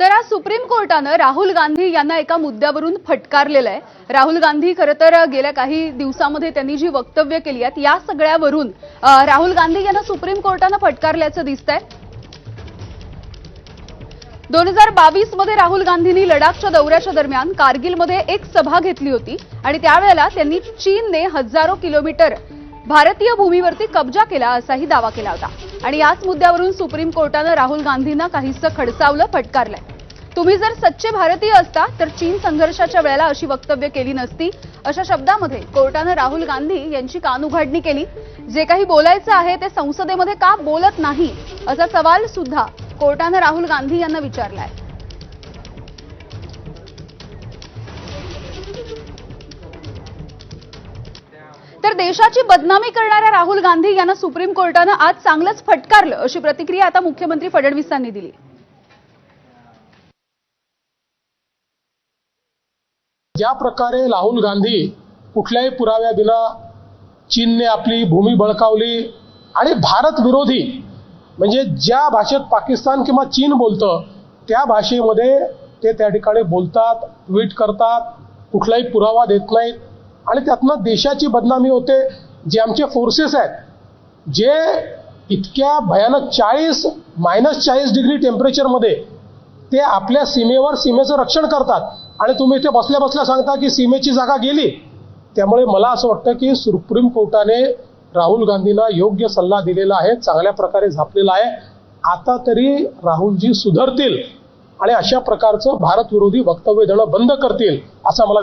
तर आज सुप्रीम कोर्टानं राहुल गांधी यांना एका मुद्द्यावरून फटकारलेलं आहे. राहुल गांधी खरं तर गेल्या काही दिवसामध्ये त्यांनी जी वक्तव्य केली आहेत या सगळ्यावरून राहुल गांधी यांना सुप्रीम कोर्टानं फटकारल्याचं दिसतंय. दोन हजार बावीसमध्ये राहुल गांधींनी लडाखच्या दौऱ्याच्या दरम्यान कारगिलमध्ये एक सभा घेतली होती आणि त्यावेळेला त्यांनी चीनने हजारो किलोमीटर भारतीय भूमीवरती कब्जा केला असाही दावा केला होता. आणि याच मुद्द्यावरून सुप्रीम कोर्टानं राहुल गांधींना काहीसं खडसावलं फटकारलंय. तुम्ही जर सच्चे भारतीय असता तर चीन संघर्षाच्या वेळेला अशी वक्तव्य केली नसती. अशा शब्दामध्ये कोर्टानं राहुल गांधी यांची कानउघाडणी केली. जे काही बोलायचं आहे ते संसदेमध्ये का बोलत नाही? असा सवाल सुद्धा कोर्टानं राहुल गांधी यांना विचारलाय. तर देशाची बदनामी करणाऱ्या राहुल गांधी यांना सुप्रीम कोर्टानं आज चांगलंच फटकारलं अशी प्रतिक्रिया आता मुख्यमंत्री फडणवीसांनी दिली. ज्या प्रकारे राहुल गांधी कुठल्याही पुराव्याविना चीनने आपली भूमी बळकावली आणि भारत विरोधी म्हणजे ज्या भाषेत पाकिस्तान किंवा चीन बोलतं त्या भाषेमध्ये ते त्या ठिकाणी बोलतात ट्विट करतात कुठलाही पुरावा देत नाहीत. आणि त्यातनं देशाची बदनामी होते. जे आमचे फोर्सेस आहेत जे इतक्या भयानक चाळीस मायनस चाळीस डिग्री टेम्परेचरमध्ये ते आपल्या सीमेवर सीमेचं रक्षण करतात. आणि तुम्ही इथे बसल्या बसल्या सांगता की सीमेची जागा गेली. त्यामुळे मला असं वाटतं की सुप्रीम कोर्टाने राहुल गांधींना योग्य सल्ला दिलेला आहे चांगल्या प्रकारे झापलेला आहे. आता तरी राहुलजी सुधरतील आणि अशा प्रकारचं भारत विरोधी वक्तव्य देणं बंद करतील असा मला